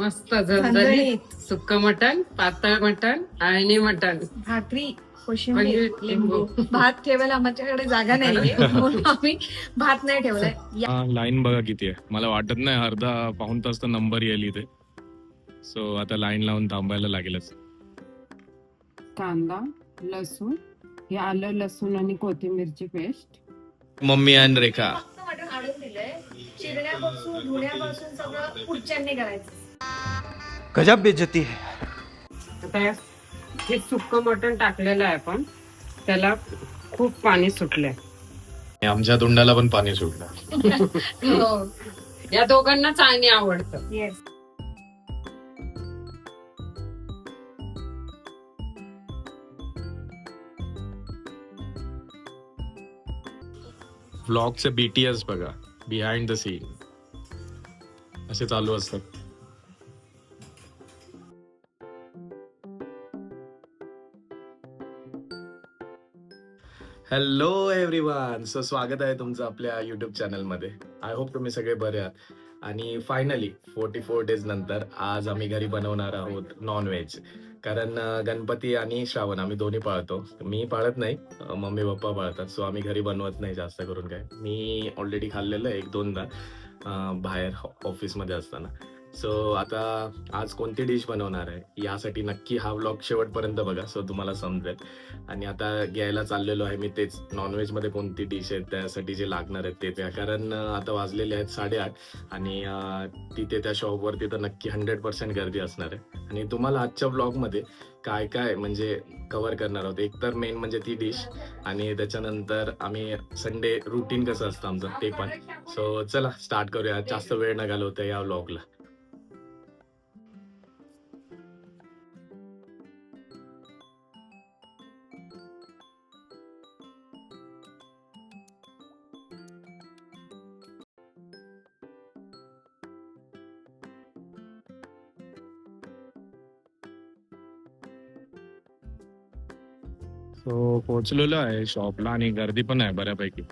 मस्त झणझणीत. सुक्क मटण पातळ मटण आणि मटण. भाकरी कोशिंबीर कोशिंबीर, लिंबू. लिंबू. भात ठेवायला आमच्याकडे जागा नाहीये. म्हणून आम्ही भात नाही ठेवलाय. या- लाईन बघा किती आहे. मला वाटत नाही अर्धा पाऊन तास तर नंबर येईल इथे. सो आता लाईन लावून थांबायला लागेलच. कांदा लसूण. हे आलं लसूण आणि कोथिंबीरची पेस्ट. मम्मी आणि रेखा. फक्त मटण आणून दिलंय. चिरण्यापासून धुण्यापासून सगळं पुढच्यांनी करायचं. गजब बेइज्जती है। आता हे सुक्क मटण टाकलेलं आहे आपण. त्याला खूप पाणी सुटलंय. आमच्या तोंडाला पण पाणी सुटलं. हो. या दोघांना चाळणी आवडतं. येस व्लॉगचे बीटीएस बघा बिहाइंड द सीन असे चालू असतात. हॅलो एव्हरीवन सो स्वागत आहे तुमचं आपल्या युट्यूब चॅनलमध्ये आय होप तुम्ही सगळे बरे आहात. आणि फायनली फोर्टी फोर डेज नंतर आज आम्ही घरी बनवणार आहोत नॉनव्हेज कारण गणपती आणि श्रावण आम्ही दोन्ही पाळतो. मी पाळत नाही मम्मी पप्पा पाळतात. सो आम्ही घरी बनवत नाही जास्त करून काय. मी ऑलरेडी खाल्लेलं आहे एक दोनदा बाहेर ऑफिसमध्ये असताना. सो आता आज कोणती डिश बनवणार आहे? यासाठी नक्की हा व्लॉग शेवटपर्यंत बघा सो तुम्हाला समजेल. आणि आता घ्यायला चाललेलो आहे मी तेच. नॉनव्हेजमध्ये कोणती डिश आहे त्यासाठी जे लागणार आहेत ते त्या. कारण आता वाजलेले आहेत साडेआठ आणि तिथे त्या शॉपवरती तर नक्की हंड्रेड पर्सेंट गर्दी असणार आहे. आणि तुम्हाला आजच्या ब्लॉगमध्ये काय काय म्हणजे कव्हर करणार आहोत? एक तर मेन म्हणजे ती डिश आणि त्याच्यानंतर आम्ही संडे रुटीन कसं असतं आमचं ते पण. सो चला स्टार्ट करूया जास्त वेळ न घालवता या व्लॉगला सो पोहोचलेलो आहे शॉपला आणि गर्दी पण आहे बऱ्यापैकी.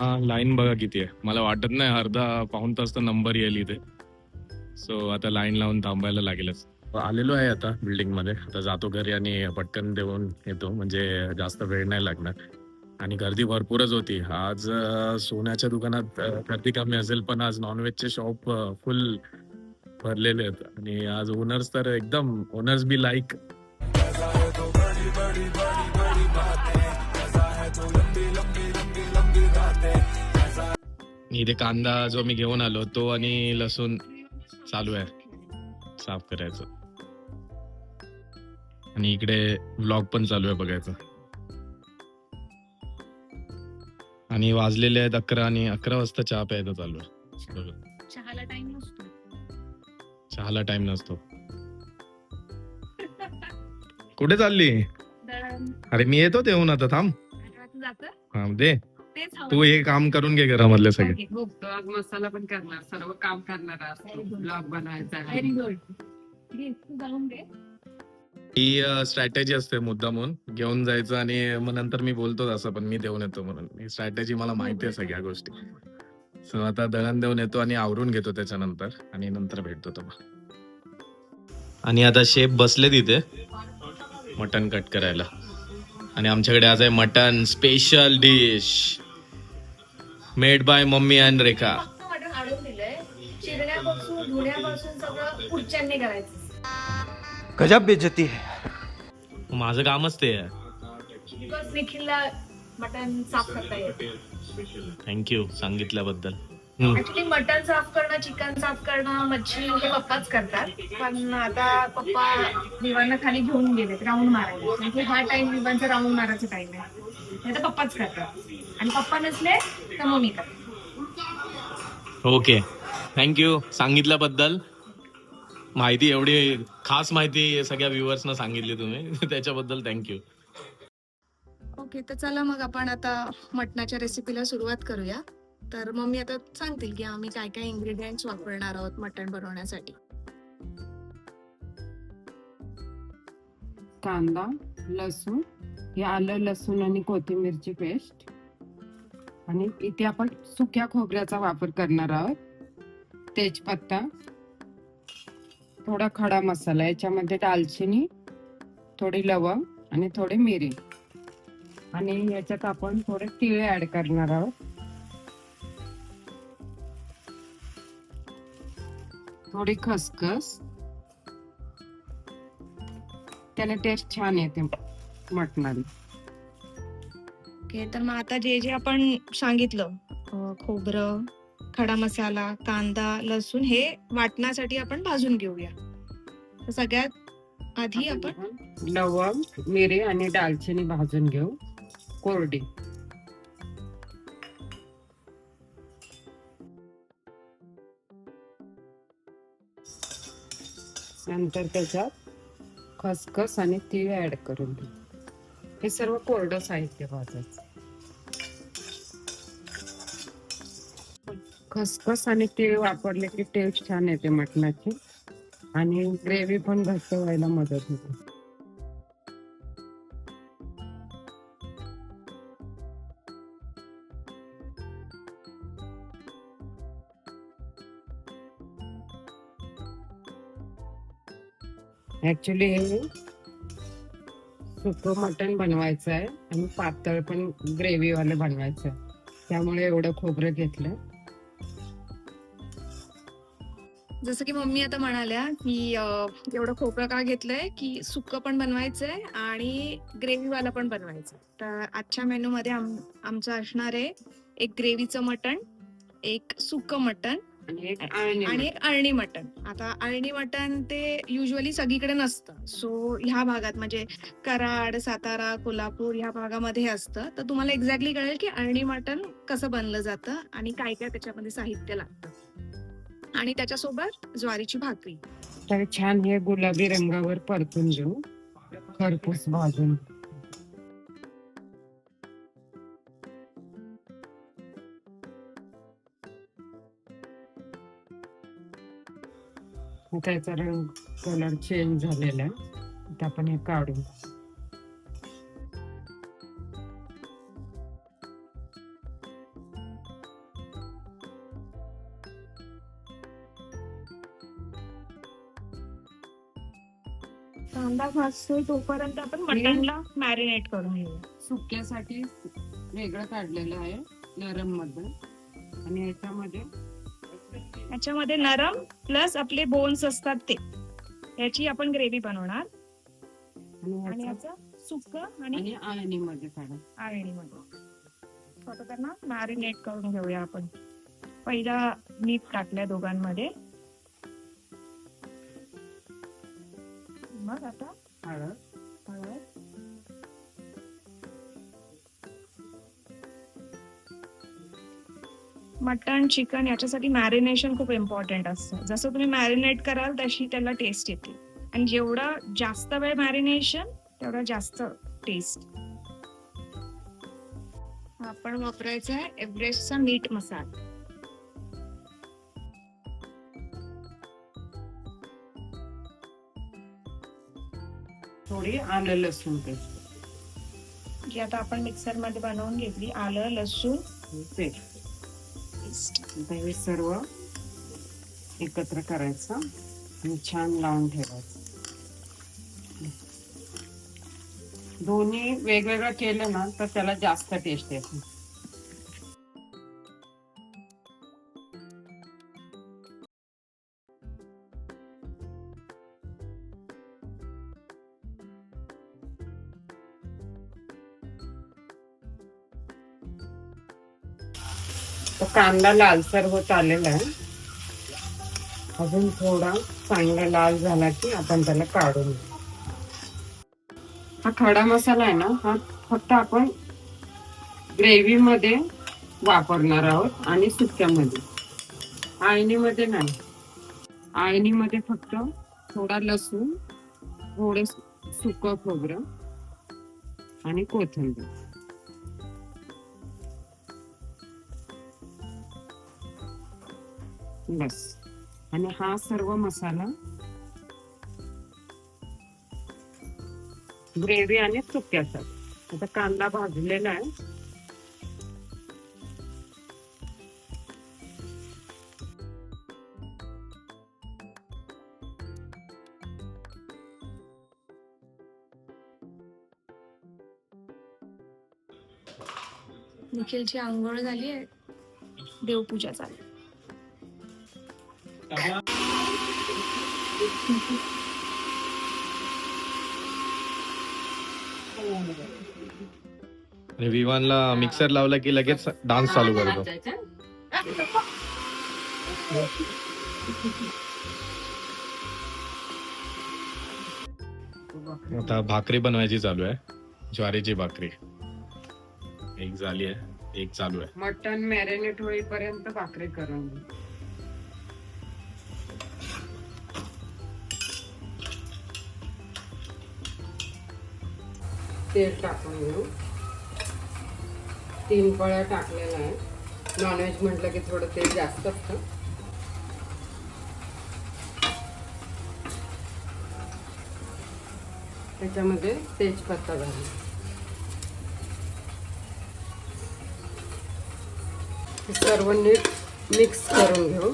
हा लाईन बघा किती आहे. मला वाटत नाही अर्धा पाऊन तास तर नंबर येईल इथे. सो आता लाईन लावून थांबायला लागेलच. आलेलो आहे आता बिल्डिंगमध्ये. आता जातो घरी आणि पटकन देऊन येतो. म्हणजे जास्त वेळ नाही लागणार. आणि गर्दी भरपूरच होती. आज सोन्याच्या दुकानात गर्दी कमी असेल पण आज नॉनव्हेजचे शॉप फुल भरलेले आहेत. आणि आज ओनर्स तर एकदम ओनर्स बी लाईक इथे कांदा जो मी घेऊन आलो तो आणि लसूण चालू आहे. साफ करायचं. आणि इकडे व्लॉग पण चालू आहे बघायचं. आणि वाजलेले आहेत अकरा आणि अकरा वाजता चहा प्यायचं चालू आहे. बघा. चहाला टाइम नसतो. चहाला टाइम नसतो. कुठे चालली? अरे मी येतो तेवून आता थांब. हा दे. तू हे काम करून घे घरामधले सगळे. हो मसाला पण करणार सर्व काम करणार. ब्लॉग बनवायचा तू ही स्ट्रॅटेजी असते मुद्दामून. घेऊन जायचं आणि मग नंतर मी बोलतो असं पण मी देऊन येतो म्हणून. ही स्ट्रॅटेजी मला माहिती आहे सगळ्या गोष्टी. सो आता दळण देऊन येतो आणि आवरून घेतो त्याच्यानंतर आणि नंतर भेटतो तुम्हाला आणि आता शेफ बसले तिथे. मटन कट करायला. आणि आमच्याकडे आज आहे mutton special dish made by mummy and Rekha. गजब बेइज्जती है। माझं कामच ते आहे. थँक्यू सांगितल्याबद्दल. ऍक्च्युली मटण साफ करणं चिकन साफ करणं मच्छी हे पप्पाच करतात. पण आता पप्पा विवांना खाली घेऊन गेलेत राऊंड मारायला. म्हणजे हा टाइम विवांचा राऊंड मारायचा टाइम आहे. नाही तर पप्पाच करतात. आणि पप्पा नसले तर मग मी करते. ओके. थँक्यू सांगितल्याबद्दल. माहिती एवढी खास माहिती सगळ्या व्ह्युअर्सना सांगितली तुम्ही. त्याच्याबद्दल थँक्यू ओके तर चला मग आपण आता मटणाच्या रेसिपीला सुरुवात करूया. तर मम्मी आता सांगतील की आम्ही काय काय इन्ग्रेडियंट्स वापरणार आहोत मटण बनवण्यासाठी. कांदा लसूण हे आलं लसूण आणि कोथिंबीरची पेस्ट. आणि इथे आपण सुक्या खोबऱ्याचा वापर करणार आहोत. तेजपत्ता थोडा खडा मसाला याच्यामध्ये दालचिनी थोडी लवंग आणि थोडी मिरी. आणि याच्यात आपण थोडे तिळे ऍड करणार आहोत. थोडी खसखस. त्याने टेस्ट छान येते मटणाला ओके तर मग आता जे जे आपण सांगितलं अं, खोबरं खडा मसाला कांदा लसूण हे वाटण्यासाठी आपण भाजून घेऊया. तर सगळ्यात आधी आपण लवंग मिरी आणि दालचिनी भाजून घेऊ. कोरडी. नंतर त्याच्यात खसखस आणि तीळ ऍड करून घेऊ हे सर्व कोरडं साहित्य भाजायचं. खसखस आणि तीळ वापरले की टेस्ट छान येते मटणाची. आणि ग्रेव्ही पण घट्ट व्हायला मदत होते. ऍक्च्युली हे सुकं मटण बनवायचं आहे आणि पातळ पण ग्रेव्ही वाले बनवायचं आहे. त्यामुळे एवढं खोबरं घेतलं. जसं की मम्मी आता म्हणाल्या की एवढं खोबरं का घेतलंय? की सुकं पण बनवायचंय आणि ग्रेव्हीवाला पण बनवायचं तर आजच्या मेनू मध्ये आम- आमचं असणार आहे एक ग्रेव्हीचं मटण एक सुक्क मटण आणि एक आळणी आणि एक अळणी मटण. आता अळणी मटण ते युजली सगळीकडे नसतं. सो ह्या भागात म्हणजे कराड सातारा कोल्हापूर ह्या भागामध्ये असतं. तर तुम्हाला एक्झॅक्टली कळेल की अळणी मटण कसं बनलं जातं आणि काय काय त्याच्यामध्ये साहित्य लागतं. आणि त्याच्यासोबत ज्वारीची भाकरी. तर छान हे गुलाबी रंगावर परतून घेऊ. खरपूस भाजून. त्याचा रंग कलर चेंज झालेला आहे. आता आपण हे काढू कांदा भाजतोय तोपर्यंत आपण मटणला मॅरिनेट करून घेऊ सुक्यासाठी वेगळं काढलेलं आहे नरममध्ये आणि याच्यामध्ये याच्यामध्ये नरम प्लस आपले बोन्स असतात ते. याची आपण ग्रेव्ही बनवणार. आणि याचं- सुक्क आणि आळणीमध्ये आळणीमध्ये. आता त्यांना मॅरिनेट करून घेऊया आपण. पहिला मीठ टाकल्या दोघांमध्ये. मग आता हळद मटन चिकन याच्यासाठी मॅरिनेशन खूप इम्पॉर्टंट असतं. जसं तुम्ही मॅरिनेट कराल तशी त्याला टेस्ट येते. आणि जेवढा जास्त वेळ मॅरिनेशन तेवढा जास्त टेस्ट आपण वापरायचा आहे एव्हरेस्टचा मीठ मसाला. थोडी आलं लसूण पेस्ट. जी आता आपण मिक्सरमध्ये बनवून घेतली आलं लसूण. पेस्ट. आता हे सर्व एकत्र करायचं आणि छान लावून ठेवायचं. दोन्ही वेगवेगळं केलं ना तर त्याला जास्त टेस्ट येते. कांदा लालसर होत आलेला आहे. अजून थोडा चांगला लाल झाला की आपण त्याला काढून हा खडा मसाला आहे ना हा फक्त आपण ग्रेव्हीमध्ये वापरणार आहोत आणि सुक्यामध्ये. आळणीमध्ये नाही. आळणीमध्ये फक्त थोडा लसूण थोडे सुकं खोबरं आणि कोथिंबीर. बस. आणि हा सर्व मसाला ग्रेव्ही आणि सुक्यासाठी आता कांदा भाजलेला आहे. निखिलची आंघोळ झाली आहे. देवपूजा चालू आणि विवानला मिक्सर लावला की लगेच डान्स चालू करतो. आता भाकरी बनवायची चालू आहे. ज्वारीची भाकरी. एक झाली आहे एक चालू आहे. मटन मॅरिनेट होईपर्यंत भाकरी करून तेल टाकून घेऊ. तीन पळ्या टाकलेला आहे नॉनव्हेज म्हटलं की थोडं तेल जास्त असतं. त्याच्यामध्ये तेजपत्ता घालू. सर्व नीट मिक्स करून घेऊ.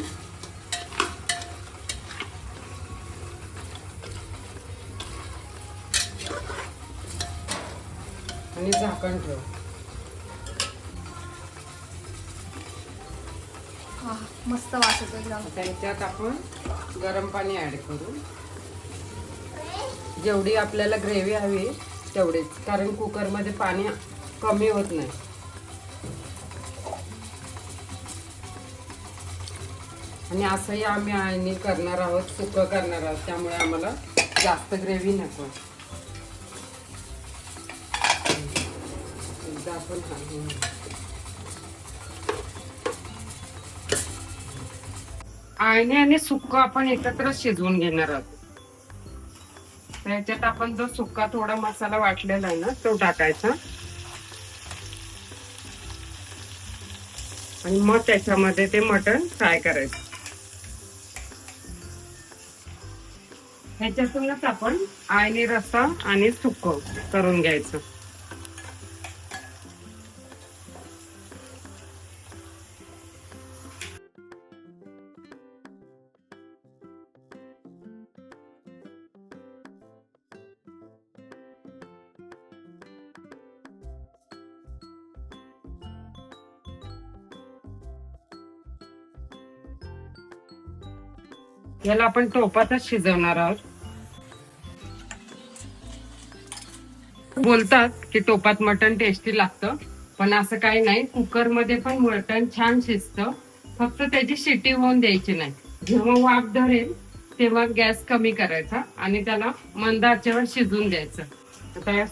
आणि झाकण ठेवू. मस्त वास येतो एकदम. त्याच्यात आपण गरम पाणी ऍड करू. जेवढी आपल्याला ग्रेव्ही हवी तेवढीच. कारण कुकरमध्ये पाणी कमी होत नाही. आणि असंही आम्ही आळणी करणार आहोत सुकं करणार आहोत त्यामुळे आम्हाला जास्त ग्रेव्ही नको. आपण काढून आळणी आणि सुक्क आपण एकत्र शिजवून घेणार आहोत. त्याच्यात आपण जो सुक्का थोडा मसाला वाटलेला आहे ना तो टाकायचा. आणि मग त्याच्यामध्ये ते मटण फ्राय करायचं. ह्याच्यातूनच आपण आळणी रस्सा आणि सुक्क करून घ्यायचं. याला आपण टोपातच शिजवणार आहोत. बोलतात की टोपात मटण टेस्टी लागतं पण असं काही नाही. कुकरमध्ये पण मटण छान शिजतं. फक्त त्याची शिटी होऊन द्यायची नाही. जेव्हा वाफ धरेल तेव्हा गॅस कमी करायचा आणि त्याला मंद आचेवर शिजून द्यायचं. आता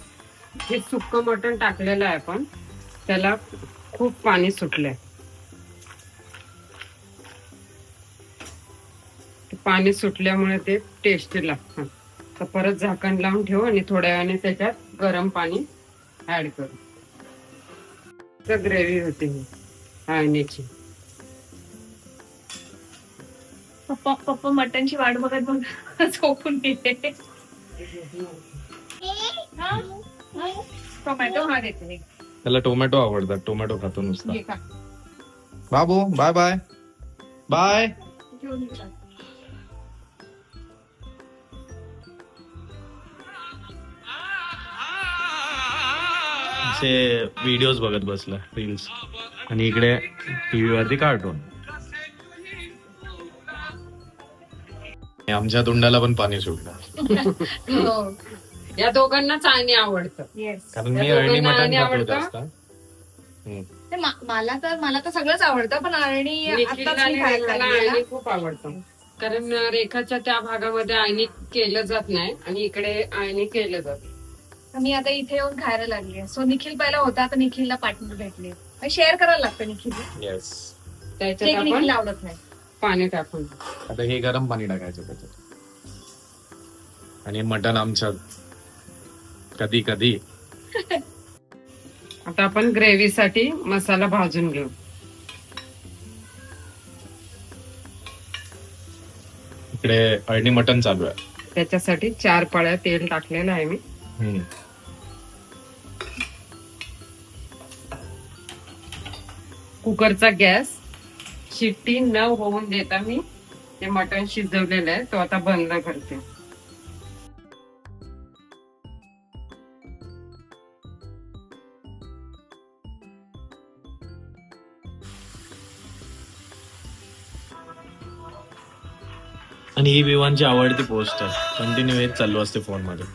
हे सुक्क मटण टाकलेलं आहे आपण. त्याला खूप पाणी सुटलंय. पाणी सुटल्यामुळे ते टेस्टी लागतं. तर परत झाकण लावून ठेवू आणि थोड्या वेळाने त्याच्यात गरम पाणी ऍड करू. तर ग्रेव्ही होते ही आळण्याची पप्पा पप्पा मटनची वाट बघत बघ झोपून गेले. टोमॅटो हा देते त्याला टोमॅटो आवडतात टोमॅटो खातो नुसता. बाबू बाय बाय. बाय. असे व्हिडिओज बघत बसला रील्स आणि इकडे टीव्ही वरती कार्टून आमच्या तोंडाला पण पाणी सुटलं. हो. या दोघांना चाळणी आवडतं. येस कारण मी अळणी मटण अळणी खातो आवडतं? जास्त हम्म. ते मा- मला तर मला तर सगळंच आवडतं पण मी आणि खायला खूप आवडतं. कारण रेखाच्या त्या भागामध्ये आळणी केलं जात नाही आणि इकडे आळणी केलं जात. मी आता इथे येऊन खायला लागली सो निखिल पहिला होता तर निखिलला पार्टनर भेटली शेअर करायला लागतं निखिल त्याच्यात निखिल आपण आवडत नाही. पाणी टाकून. आता हे गरम पाणी टाकायचं त्याच्यात. आणि मटण आमच्यात. कधी कधी. आता आपण ग्रेव्ही साठी मसाला भाजून घेऊ. इकडे अळणी मटण चालू आहे. त्याच्यासाठी चार पळ्या तेल टाकलेलं आहे मी. कुकरचा गॅस शिट्टी न होऊन देता मी ते मटण शिजवलेलं आहे तो आता बंद करते. आणि ही विवांची आवडती पोस्ट आहे कंटिन्यू हेच चालू असते फोनमध्ये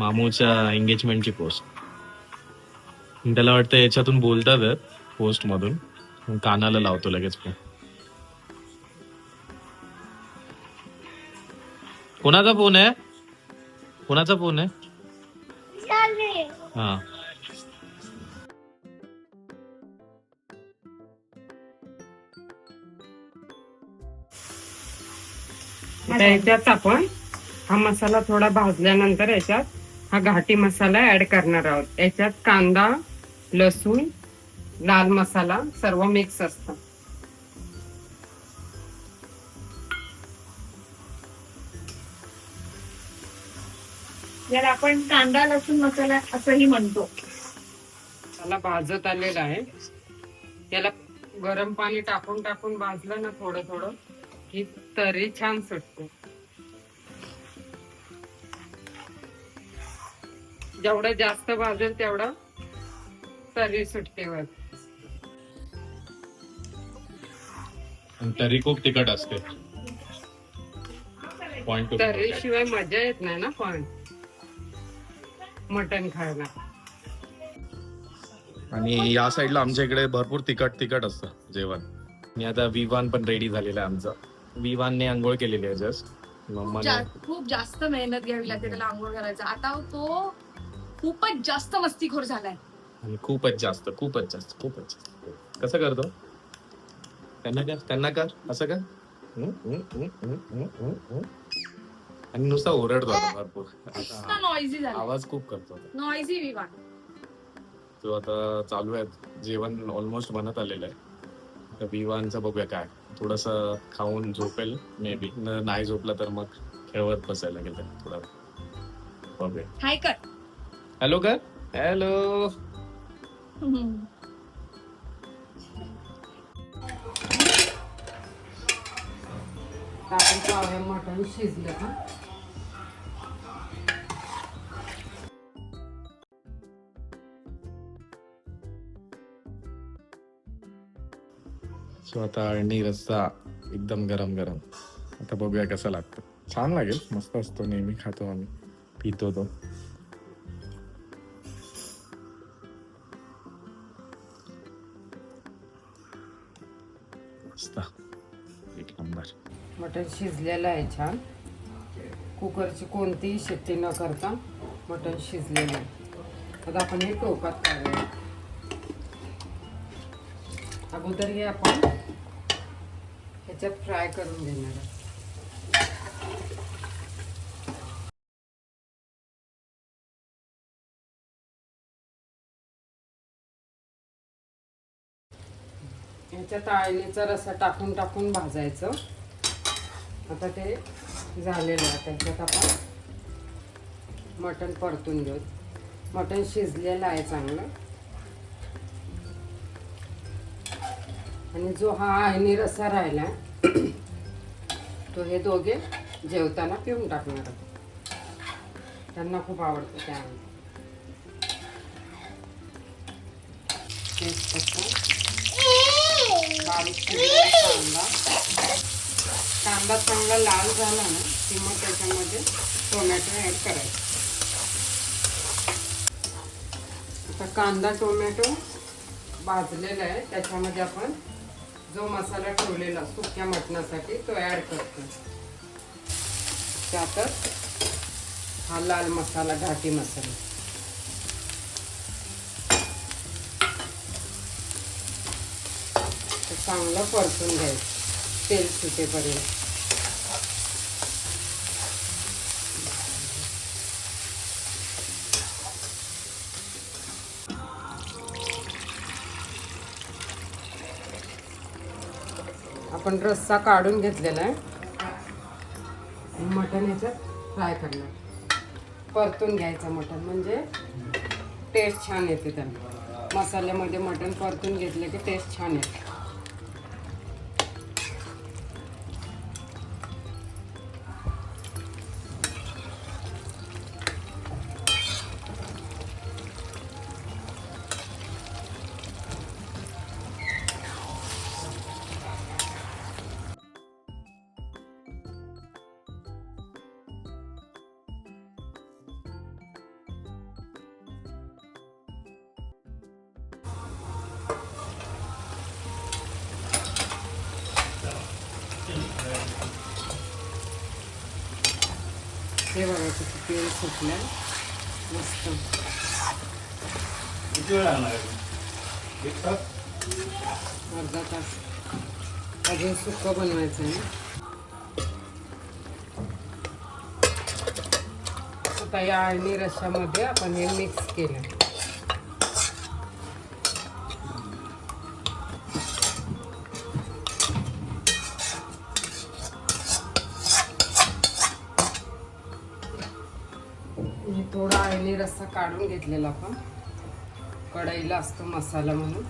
मामूच्या एंगेजमेंटची पोस्ट त्याला वाटतं याच्यातून बोलतात पोस्ट मधून. कानाला लावतो लगेच फोन कोणाचा फोन आहे? कोणाचा फोन आहे? हा. आता याच्यात आपण हा मसाला थोडा भाजल्यानंतर याच्यात हा घाटी मसाला ऍड करणार आहोत. याच्यात कांदा लसूण लाल मसाला सर्व मिक्स असतं. याला आपण कांदा लसूण मसाला असंही म्हणतो. त्याला भाजत आलेला आहे. याला गरम पाणी टाकून टाकून भाजलं ना थोडं थोडं की तरी छान सुटते. जेवढं जास्त भाजेल तेवढं तरी सुटते वर आणि तरी खूप तिखट असते. पॉइंट तरी शिवाय मजा येत नाही ना पण. मटण खायला. आणि या साईडला आमच्या इकडे भरपूर तिखट तिखट असतं जेवण. आणि आता विवान पण रेडी झालेलं आहे आमचं. विवानने आंघोळ केलेली आहे जस्ट मम्माने खूप जास्त मेहनत घ्यावी लागते त्याला आंघोळ करायचं आता तो खूपच जास्त मस्तीखोर झालाय. आणि खूपच जास्त खूपच जास्त खूपच जास्त. कसं करतो? त्यांना कर त्यांना कर असं कर. हम्म, हम्म, हम्म, हम्म, हम्म, हम्म, हम्म. आणि नुसता ओरडतो आता भरपूर. आता नॉइझी झाला. आवाज खूप करतो नॉइझी विवान तो आता चालू आहे. जेवण ऑलमोस्ट बनत आलेलं आहे. तर विवानचं बघूया काय. थोडस खाऊन झोपेल मे बी नाही झोपला तर मग खेळवत बसायला लागेल त्याला थोडा वेळ. बघूया. हाय कर. हॅलो कर हॅलो. आपण मटण शिजलं का आता रस्सा एकदम गरम गरम. आता बघूया कसं लागतं. छान लागेल. मस्त असतो. नेहमी खातो आम्ही. पितो तो. मटण शिजलेलं आहे छान. कुकरची कोणतीही शेती न करता मटण शिजलेलं आहे. आता आपण हे टोकात काढूया. अगोदर हे आपण ह्याच्यात फ्राय करून घेणार आहोत. ह्याच्यात आळणीचा रसा टाकून टाकून भाजायचं. आता ते झालेलं आहे. त्याच्यात आपण मटण परतून घेऊ. मटण शिजलेलं आहे चांगलं. आणि जो हा आळणी रसा राहिला तो हे दोघे जेवताना पिऊन टाकणार त्यांना खूप आवडतं त्या बारीक कांदा. कांदा चांगला लाल झाला ना की मग त्याच्यामध्ये टोमॅटो ॲड करायचं. आता कांदा टोमॅटो भाजलेला आहे. त्याच्यामध्ये आपण जो मसाला ठेवलेला सुक्या मटणासाठी तो ॲड करतो. त्यातच हा लाल मसाला घाटी मसाला. चांगलं परतून घ्यायचं. तेल सुटेपर्यंत आपण रस्सा काढून घेतलेला आहे. मटण ह्याच्यात फ्राय करणार. परतून घ्यायचं मटण म्हणजे टेस्ट छान येते त्याला. मसाल्यामध्ये मटण परतून घेतलं की टेस्ट छान येते. सुटलं मस्त. किती वेळ लागणार आहे? एक तास? अर्धा तास. अजून सुक्क बनवायचं आहे आता या अळणी रश्श्यामध्ये आपण हे मिक्स केलं. थोडा रस्सा काढून घेतलेला आपण. कढईला असतो मसाला म्हणून.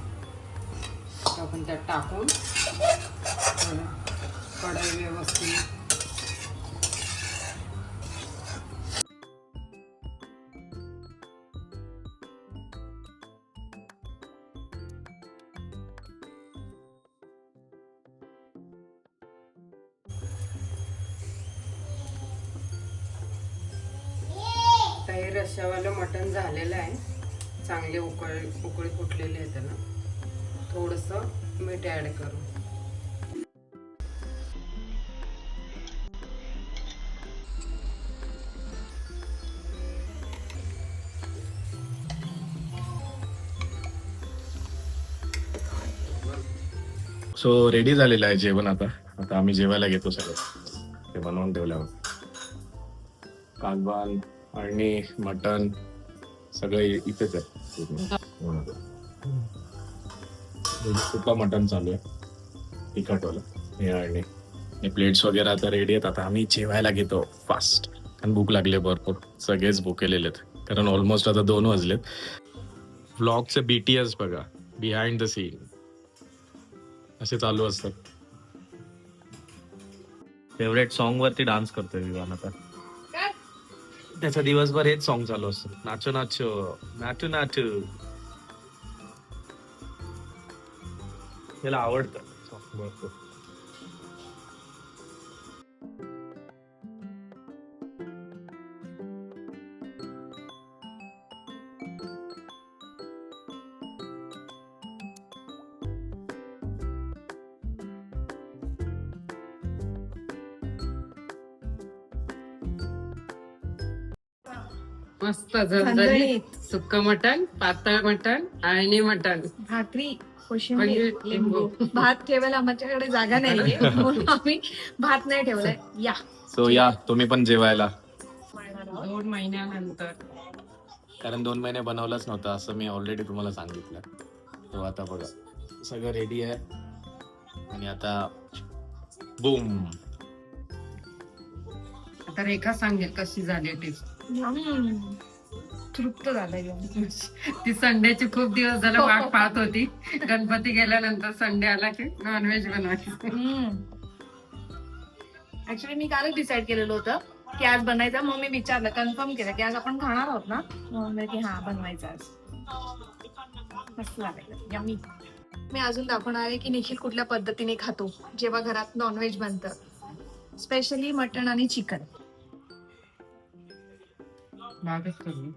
आपण त्यात टाकून. कढई व्यवस्थित झालेलं आहे. चांगले उकळ उकळी फुटलेले आहेत ना थोडंसं मीठ ॲड करू. सो रेडी झालेलं आहे जेवण आता. आता आम्ही जेवायला घेतो सगळं. ते बनवून ठेवल्यावर. कालबान आणि मटन सगळं इथेच आहे पूर्ण. सुका मटन चालू आहे. तिखटवाला हे आणि प्लेट्स वगैरे आता रेडी आहेत. आता आम्ही जेवायला घेतो फास्ट कारण भूक लागली भरपूर. सगळेच भुकेलेले आहेत कारण ऑलमोस्ट आता दोन वाजलेत. व्लॉगचे बी टी एस बघा. बिहाइंड द सीन असे चालू असतात. फेवरेट सॉन्ग वरती डान्स करतोय विवान आता. त्याचा दिवसभर हेच सॉन्ग चालू असतं. नाचो नाचो नाचू नाचू त्याला आवडतं. मस्त झणझणीत. सुक्क मटण पातळ मटण अळणी मटण. भाकरी कोशिंबीर म्हणजे लिंबू. भात ठेवायला आमच्याकडे जागा नाहीये म्हणून आम्ही भात नाही ठेवलाय. या. सो या. तुम्ही पण जेवायला. दोन महिन्यानंतर. कारण दोन महिने बनवलंच नव्हतं असं मी ऑलरेडी तुम्हाला सांगितलं. तो आता बघा. सगळं रेडी आहे. आणि आता बूम आता रेखा सांगेल कशी झाली टेस्ट. तृप्त झालंय जेवण. ती संडेची खूप दिवस झाला वाट पाहत होती. गणपती गेल्यानंतर संडे आला की नॉनव्हेज बनवायची. ऍक्च्युली मी कालच डिसाईड केलेलं होतं की आज बनायचं. मग मी विचारलं कन्फर्म केलं की आज आपण खाणार आहोत ना? मग की हा बनवायचं आज. मस्त लागलं मी अजून दाखवणार आहे की निखिल कुठल्या पद्धतीने खातो जेव्हा घरात नॉनव्हेज बनतं. स्पेशली मटण आणि चिकन भागच करू.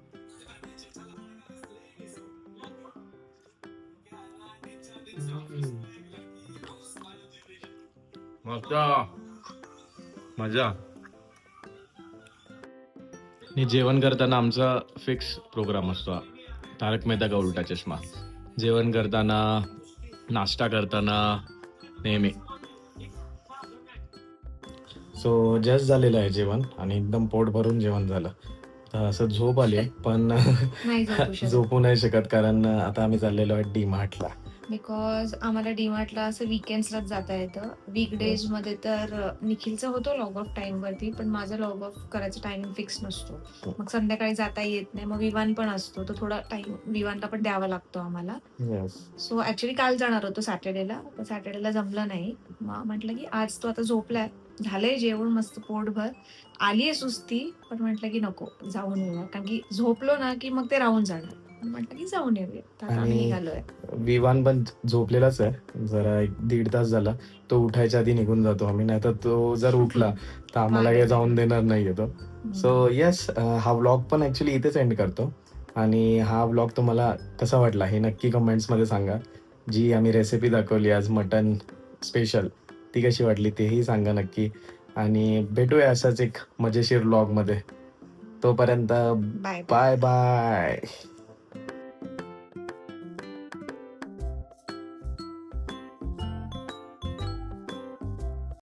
मजा मजा. आणि जेवण करताना आमचा फिक्स प्रोग्राम असतो तारक मेहता का उलटा चष्मा. जेवण करताना नाश्ता करताना नेहमी. सो जस्ट झालेलं आहे जेवण आणि एकदम पोट भरून जेवण झालं. असं झोप आली पण नाही झोपू नाही शकत कारण आता आम्ही चाललेलो आहे डी मार्टला बिकॉज आम्हाला डीमार्टला असं विकेंड्सलाच जाता येतं. वीकडेजमध्ये तर निखिलचा होतो लॉग ऑफ टाइम वरती पण माझा लॉग ऑफ करायचा टायमिंग फिक्स नसतो. मग संध्याकाळी जाता येत नाही. मग विवान पण असतो. तर थोडा टाइम विवानला पण द्यावा लागतो आम्हाला. सो ऍक्च्युली काल जाणार होतो सॅटर्डेला पण सॅटर्डेला जमलं नाही. मग म्हटलं की आज तो आता झोपलाय. झालंय जेवण मस्त पोटभर. आली आहे सुस्ती पण म्हटलं की नको जाऊन येऊया. कारण की झोपलो ना की मग ते राहून जाणार. म्हटलं की जाऊन येऊया. तर आता आम्ही आणि- निघालोय. विवान पण झोपलेलाच आहे. जरा एक दीड तास झाला. तो उठायच्या आधी निघून जातो आम्ही. नाही तर तो जर उठला तर आम्हाला काही जाऊन देणार नाही तो. सो येस हा व्लॉग पण ऍक्च्युली इथेच एंड करतो. आणि हा व्लॉग तुम्हाला कसा वाटला हे नक्की कमेंट्समध्ये सांगा. जी आम्ही रेसिपी दाखवली आज मटन स्पेशल ती कशी वाटली तेही सांगा नक्की. आणि भेटूया असंच एक मजेशीर व्लॉगमध्ये. तोपर्यंत बाय बाय